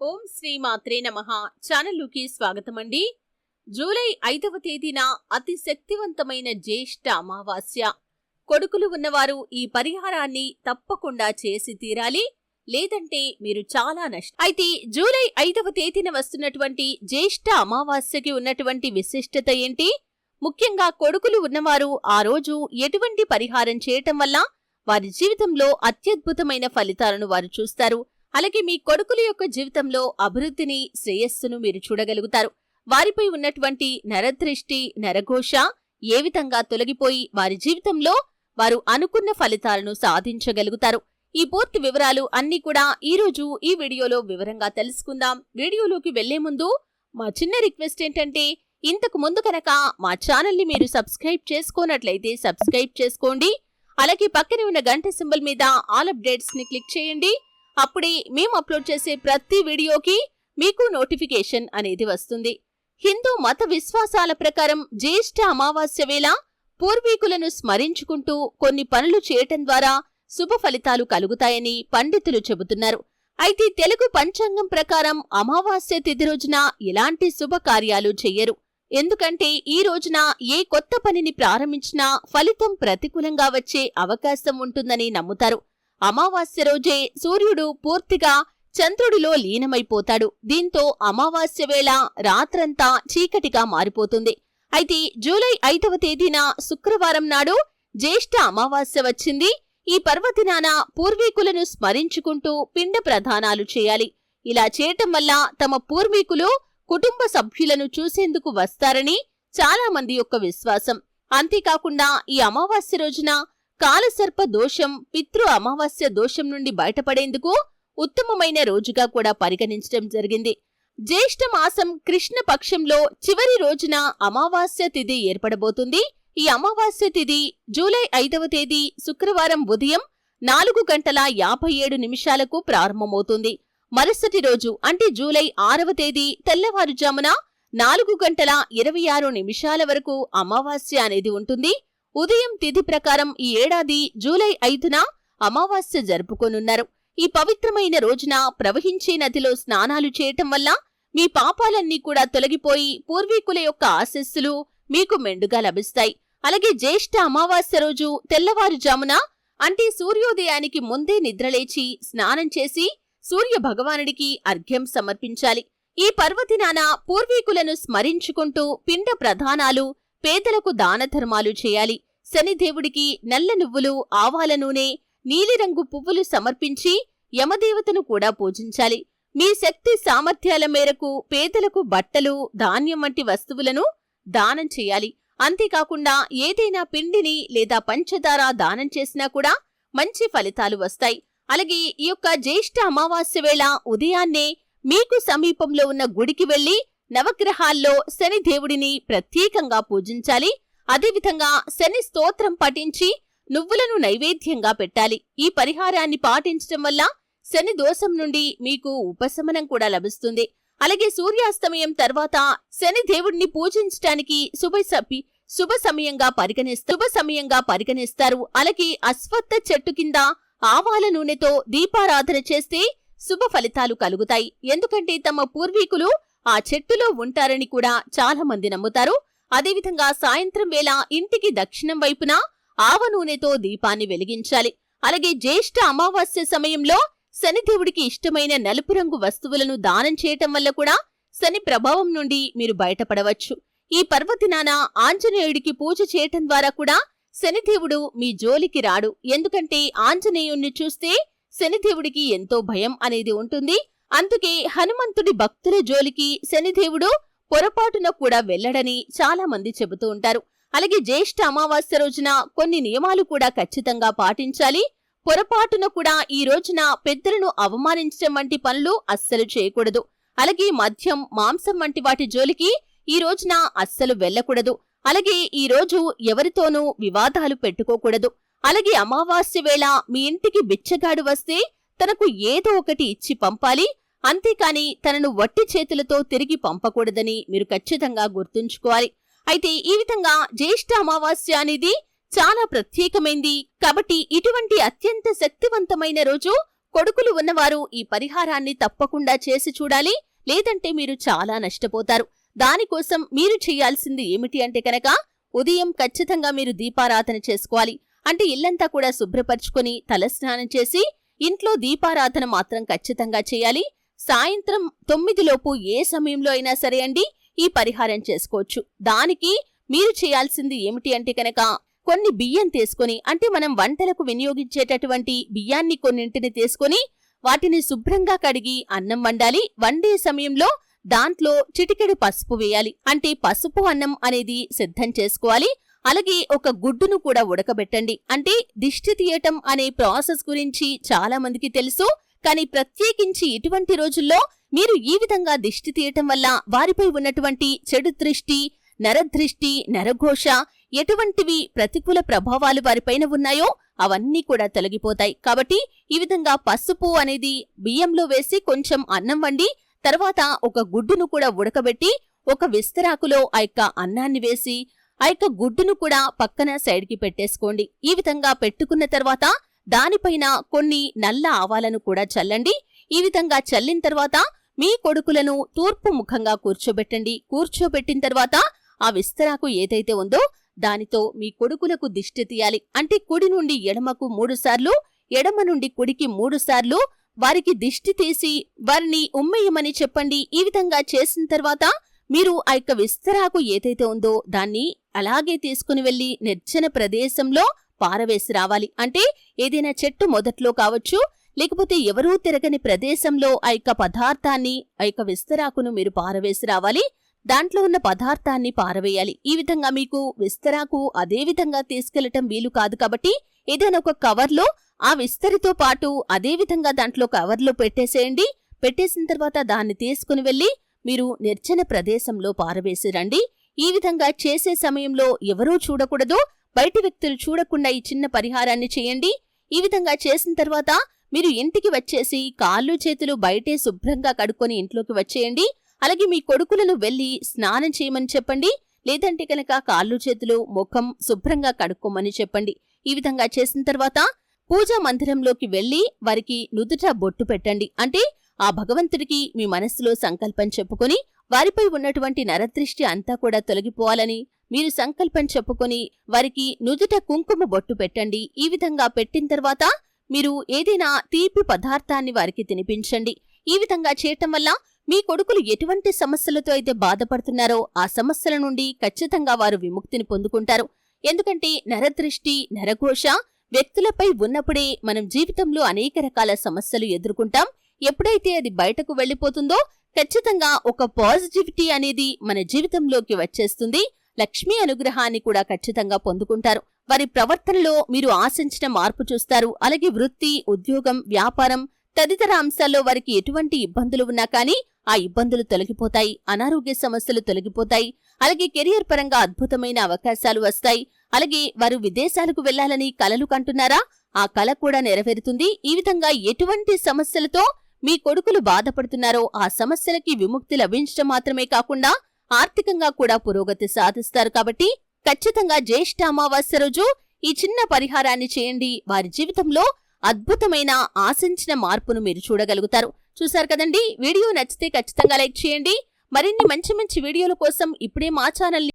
ఓం శ్రీ మాత్రే నమ. ఛానల్లోకి స్వాగతం అండి జూలై ఐదవ తేదీన అతి శక్తివంతమైన జ్యేష్ఠ అమావాస్య. కొడుకులు ఉన్నవారు ఈ పరిహారాన్ని తప్పకుండా చేసి తీరాలి. లేదంటే మీరు చాలా నష్టం. అయితే జూలై ఐదవ తేదీన వస్తున్నటువంటి జ్యేష్ఠ అమావాస్యకి ఉన్నటువంటి విశిష్టత ఏంటి? ముఖ్యంగా కొడుకులు ఉన్నవారు ఆ రోజు ఎటువంటి పరిహారం చేయటం వల్ల వారి జీవితంలో అత్యద్భుతమైన ఫలితాలను వారు చూస్తారు. అలాగే మీ కొడుకుల యొక్క జీవితంలో అభివృద్ధిని శ్రేయస్సును మీరు చూడగలుగుతారు. వారిపై ఉన్నటువంటి నరదృష్టి నరఘోష ఏ విధంగా తొలగిపోయి వారి జీవితంలో వారు అనుకున్న ఫలితాలను సాధించగలుగుతారు. ఈ పూర్తి వివరాలు అన్ని కూడా ఈ రోజు ఈ వీడియోలో వివరంగా తెలుసుకుందాం. వీడియోలోకి వెళ్ళే ముందు మా చిన్న రిక్వెస్ట్ ఏంటంటే ఇంతకు ముందు కనుక మా ఛానల్ని మీరు సబ్స్క్రైబ్ చేసుకోనట్లయితే సబ్స్క్రైబ్ చేసుకోండి. అలాగే పక్కనే ఉన్న గంట సింబల్ మీద ఆల్ అప్డేట్స్ని క్లిక్ చేయండి. అప్పుడే మేము అప్లోడ్ చేసే ప్రతి వీడియోకి మీకు నోటిఫికేషన్ అనేది వస్తుంది. హిందూ మత విశ్వాసాల ప్రకారం జ్యేష్ఠ అమావాస్య వేళ పూర్వీకులను స్మరించుకుంటూ కొన్ని పనులు చేయటం ద్వారా శుభ ఫలితాలు కలుగుతాయని పండితులు చెబుతున్నారు. అయితే తెలుగు పంచాంగం ప్రకారం అమావాస్య తిథి రోజున ఎలాంటి శుభకార్యాలు చెయ్యరు ఎందుకంటే ఈ రోజున ఏ కొత్త పనిని ప్రారంభించినా ఫలితం ప్రతికూలంగా వచ్చే అవకాశం ఉంటుందని నమ్ముతారు. అమావాస్య రోజే సూర్యుడు పూర్తిగా చంద్రుడిలో లీనమైపోతాడు. దీంతో అమావాస్య వేళ రాత్రంతా చీకటిగా మారిపోతుంది. అయితే జూలై ఐదవ తేదీన శుక్రవారం నాడు జ్యేష్ఠ అమావాస్య వచ్చింది. ఈ పర్వదినాన పూర్వీకులను స్మరించుకుంటూ పిండ ప్రధానాలు చేయాలి. ఇలా చేయటం వల్ల తమ పూర్వీకులు కుటుంబ సభ్యులను చూసేందుకు వస్తారని చాలా మంది యొక్క విశ్వాసం. అంతేకాకుండా ఈ అమావాస్య రోజున కాలసర్ప దోషం పితృ అమావాస్య దోషం నుండి బయటపడేందుకు ఉత్తమమైన రోజుగా కూడా పరిగణించడం జరిగింది. జ్యేష్ఠ మాసం కృష్ణ పక్షంలో చివరి రోజున అమావాస్య తిథి ఏర్పడబోతుంది. ఈ అమావాస్య తిథి జూలై ఐదవ తేదీ శుక్రవారం ఉదయం నాలుగు గంటల యాభై ఏడు నిమిషాలకు ప్రారంభమవుతుంది. మరుసటి రోజు అంటే జూలై ఆరవ తేదీ తెల్లవారుజామున నాలుగు గంటల ఇరవై ఆరు నిమిషాల వరకు అమావాస్య అనేది ఉంటుంది. ఉదయం తిథి ప్రకారం ఈ ఏడాది జూలై ఐదున అమావాస్య జరుపుకోనున్నారు. ఈ పవిత్రమైన రోజున ప్రవహించే నదిలో స్నానాలు చేయటం వల్ల మీ పాపాలన్నీ కూడా తొలగిపోయి పూర్వీకుల యొక్క ఆశస్సులు మీకు మెండుగా లభిస్తాయి. అలాగే జ్యేష్ఠ అమావాస్య రోజు తెల్లవారుజామున అంటే సూర్యోదయానికి ముందే నిద్రలేచి స్నానం చేసి సూర్య భగవానుడికి అర్ఘ్యం సమర్పించాలి. ఈ పర్వదినాన పూర్వీకులను స్మరించుకుంటూ పిండ ప్రధానాలు పేదలకు దానధర్మాలు చేయాలి. శనిదేవుడికి నల్ల నువ్వులు ఆవాల నూనె నీలిరంగు పువ్వులు సమర్పించి యమదేవతను కూడా పూజించాలి. మీ శక్తి సామర్థ్యాల మేరకు పేదలకు బట్టలు ధాన్యం వంటి వస్తువులను దానం చేయాలి. అంతేకాకుండా ఏదైనా పిండిని లేదా పంచదార దానం చేసినా కూడా మంచి ఫలితాలు వస్తాయి. అలాగే ఈ యొక్క జ్యేష్ఠ అమావాస్య వేళ ఉదయాన్నే మీకు సమీపంలో ఉన్న గుడికి వెళ్ళి నవగ్రహాల్లో శని దేవుడిని ప్రత్యేకంగా పూజించాలి. అదేవిధంగా శని స్తోత్రం పఠించి నువ్వులను నైవేద్యంగా పెట్టాలి. ఈ పరిహారాన్ని పాటించటం వల్ల శని దోషం నుండి మీకు ఉపశమనం కూడా లభిస్తుంది. అలాగే సూర్యాస్తమయం తర్వాత శని దేవుడిని పూజించటానికి శుభ శుభ సమయంగా పరిగణిస్తారు శుభ సమయంగా పరిగణిస్తారు. అలాగే అశ్వత్థ చెట్టు కింద ఆవాల నూనెతో దీపారాధన చేస్తే శుభ ఫలితాలు కలుగుతాయి. ఎందుకంటే తమ పూర్వీకులు ఆ చెట్టులో ఉంటారని కూడా చాలా మంది నమ్ముతారు. అదేవిధంగా సాయంత్రం వేళ ఇంటికి దక్షిణం వైపున ఆవ నూనెతో దీపాన్ని వెలిగించాలి. అలాగే జ్యేష్ఠ అమావాస్య సమయంలో శనిదేవుడికి ఇష్టమైన నలుపు రంగు వస్తువులను దానం చేయటం వల్ల కూడా శని ప్రభావం నుండి మీరు బయటపడవచ్చు. ఈ పర్వదినాన ఆంజనేయుడికి పూజ చేయటం ద్వారా కూడా శనిదేవుడు మీ జోలికి రాడు. ఎందుకంటే ఆంజనేయుణ్ణి చూస్తే శనిదేవుడికి ఎంతో భయం అనేది ఉంటుంది. అందుకే హనుమంతుడి భక్తుల జోలికి శనిదేవుడు పొరపాటున కూడా వెళ్ళడని చాలా మంది చెబుతూ ఉంటారు. అలాగే జ్యేష్ఠ అమావాస్య రోజున కొన్ని నియమాలు కూడా ఖచ్చితంగా పాటించాలి. పొరపాటున కూడా ఈ రోజున పెద్దలను అవమానించడం వంటి పనులు అస్సలు చేయకూడదు. అలాగే మద్యం మాంసం వంటి వాటి జోలికి ఈ రోజున అస్సలు వెళ్ళకూడదు. అలాగే ఈ రోజు ఎవరితోనూ వివాదాలు పెట్టుకోకూడదు. అలాగే అమావాస్య వేళ మీ ఇంటికి బిచ్చగాడు వస్తే తనకు ఏదో ఒకటి ఇచ్చి పంపాలి. అంతేకాని తనను వట్టి చేతులతో తిరిగి పంపకూడదని మీరు ఖచ్చితంగా గుర్తుంచుకోవాలి. అయితే ఈ విధంగా జ్యేష్ఠ అమావాస్య అనేది చాలా ప్రత్యేకమైంది. కాబట్టి ఇటువంటి అత్యంత శక్తివంతమైన రోజు కొడుకులు ఉన్నవారు ఈ పరిహారాన్ని తప్పకుండా చేసి చూడాలి. లేదంటే మీరు చాలా నష్టపోతారు. దానికోసం మీరు చేయాల్సింది ఏమిటి అంటే కనుక ఉదయం ఖచ్చితంగా మీరు దీపారాధన చేసుకోవాలి. అంటే ఇల్లంతా కూడా శుభ్రపరచుకొని తలస్నానం చేసి ఇంట్లో దీపారాధన మాత్రం ఖచ్చితంగా చేయాలి. సాయంత్రం తొమ్మిదిలోపు ఏ సమయంలో అయినా సరే అండి ఈ పరిహారం చేసుకోవచ్చు. దానికి మీరు చేయాల్సింది ఏమిటి అంటే కనుక కొన్ని బియ్యం తీసుకొని అంటే మనం వంటలకు వినియోగించేటటువంటి బియ్యాన్ని కొన్నింటిని తీసుకొని వాటిని శుభ్రంగా కడిగి అన్నం వండాలి. వండే సమయంలో దాంట్లో చిటికెడు పసుపు వేయాలి. అంటే పసుపు అన్నం అనేది సిద్ధం చేసుకోవాలి. అలాగే ఒక గుడ్డును కూడా ఉడకబెట్టండి. అంటే దిష్టి తీయటం అనే ప్రాసెస్ గురించి చాలా మందికి తెలుసు. కానీ ప్రత్యేకించి ఇటువంటి రోజుల్లో మీరు ఈ విధంగా దిష్టి తీయటం వల్ల వారిపై ఉన్నటువంటి చెడు దృష్టి నరదృష్టి నరఘోష ఎటువంటివి ప్రతికూల ప్రభావాలు వారిపైన ఉన్నాయో అవన్నీ కూడా తొలగిపోతాయి. కాబట్టి ఈ విధంగా పసుపు అనేది బియ్యంలో వేసి కొంచెం అన్నం వండి తర్వాత ఒక గుడ్డును కూడా ఉడకబెట్టి ఒక విస్తరాకులో ఆ యొక్క అన్నాన్ని వేసి ఆ యొక్క గుడ్డును కూడా పక్కన సైడ్కి పెట్టేసుకోండి. ఈ విధంగా పెట్టుకున్న తర్వాత దానిపైన కొన్ని నల్ల ఆవాలను కూడా చల్లండి. ఈ విధంగా చల్లిన తర్వాత మీ కొడుకులను తూర్పు ముఖంగా కూర్చోబెట్టండి. కూర్చోబెట్టిన తర్వాత ఆ విస్తరాకు ఏదైతే ఉందో దానితో మీ కొడుకులకు దిష్టి తీయాలి. అంటే కుడి నుండి ఎడమకు మూడుసార్లు ఎడమ నుండి కుడికి మూడుసార్లు వారికి దిష్టి తీసి వారిని ఉమ్మేయమని చెప్పండి. ఈ విధంగా చేసిన తర్వాత మీరు ఆ యొక్క విస్తరాకు ఏదైతే ఉందో దాన్ని అలాగే తీసుకుని వెళ్ళి నిర్జన ప్రదేశంలో పారవేసి రావాలి. అంటే ఏదైనా చెట్టు మొదట్లో కావచ్చు లేకపోతే ఎవరూ తిరగని ప్రదేశంలో ఆ యొక్క పదార్థాన్ని ఆ యొక్క విస్తరాకును మీరు పారవేసి రావాలి. దాంట్లో ఉన్న పదార్థాన్ని పారవేయాలి. ఈ విధంగా మీకు విస్తరాకు అదే విధంగా తీసుకెళ్ళటం వీలు కాదు కాబట్టి ఏదైనా ఒక కవర్లో ఆ విస్తరితో పాటు అదే విధంగా దాంట్లో కవర్లో పెట్టేసేయండి. పెట్టేసిన తర్వాత దాన్ని తీసుకుని వెళ్ళి మీరు నిర్జన ప్రదేశంలో పారవేసి రండి. ఈ విధంగా చేసే సమయంలో ఎవరూ చూడకూడదు. బయటి వ్యక్తులు చూడకుండా ఈ చిన్న పరిహారాన్ని చేయండి. ఈ విధంగా చేసిన తర్వాత మీరు ఇంటికి వచ్చేసి కాళ్ళు చేతులు బయటే శుభ్రంగా కడుక్కొని ఇంట్లోకి వచ్చేయండి. అలాగే మీ కొడుకులను వెళ్ళి స్నానం చేయమని చెప్పండి. లేదంటే కనుక కాళ్ళు చేతులు ముఖం శుభ్రంగా కడుక్కోమని చెప్పండి. ఈ విధంగా చేసిన తర్వాత పూజా మందిరంలోకి వెళ్ళి వారికి నుదుట బొట్టు పెట్టండి. అంటే ఆ భగవంతుడికి మీ మనస్సులో సంకల్పం చెప్పుకొని వారిపై ఉన్నటువంటి నరదృష్టి అంతా కూడా తొలగిపోవాలని మీరు సంకల్పం చెప్పుకొని వారికి నుదుట కుంకుమ బొట్టు పెట్టండి. ఈ విధంగా పెట్టిన తర్వాత మీరు ఏదైనా తీపి పదార్థాన్ని వారికి తినిపించండి. ఈ విధంగా చేయటం వల్ల మీ కొడుకులు ఎటువంటి సమస్యలతో అయితే బాధపడుతున్నారో ఆ సమస్యల నుండి ఖచ్చితంగా వారు విముక్తిని పొందుకుంటారు. ఎందుకంటే నరదృష్టి నరఘోష వ్యక్తులపై ఉన్నప్పుడే మనం జీవితంలో అనేక రకాల సమస్యలు ఎదుర్కొంటాం. ఎప్పుడైతే అది బయటకు వెళ్ళిపోతుందో ఖచ్చితంగా ఒక పాజిటివిటీ అనేది మన జీవితంలోకి వచ్చేస్తుంది. లక్ష్మీ అనుగ్రహాన్ని కూడా ఖచ్చితంగా పొందుకుంటారు. వారి ప్రవర్తనలో మీరు ఆశించిన మార్పు చూస్తారు. అలాగే వృత్తి ఉద్యోగం వ్యాపారం తదితర అంశాల్లో వారికి ఎటువంటి ఇబ్బందులు ఉన్నా కానీ ఆ ఇబ్బందులు తొలగిపోతాయి. అనారోగ్య సమస్యలు తొలగిపోతాయి. అలాగే కెరియర్ పరంగా అద్భుతమైన అవకాశాలు వస్తాయి. అలాగే వారు విదేశాలకు వెళ్ళాలని కలలు కంటున్నారా? ఆ కళ కూడా నెరవేరుతుంది. ఈ విధంగా ఎటువంటి సమస్యలతో మీ కొడుకులు బాధపడుతున్నారో ఆ సమస్యలకి విముక్తి లభించడం మాత్రమే కాకుండా ఆర్థికంగా కూడా పురోగతి సాధిస్తారు కాబట్టి ఖచ్చితంగా జ్యేష్ఠ అమావాస్య రోజు ఈ చిన్న పరిహారాన్ని చేయండి. వారి జీవితంలో అద్భుతమైన ఆశించిన మార్పును మీరు చూడగలుగుతారు. చూశారు కదండి? వీడియో నచ్చితే ఖచ్చితంగా లైక్ చేయండి. మరిన్ని మంచి మంచి వీడియోల కోసం ఇప్పుడే మా ఛానల్ని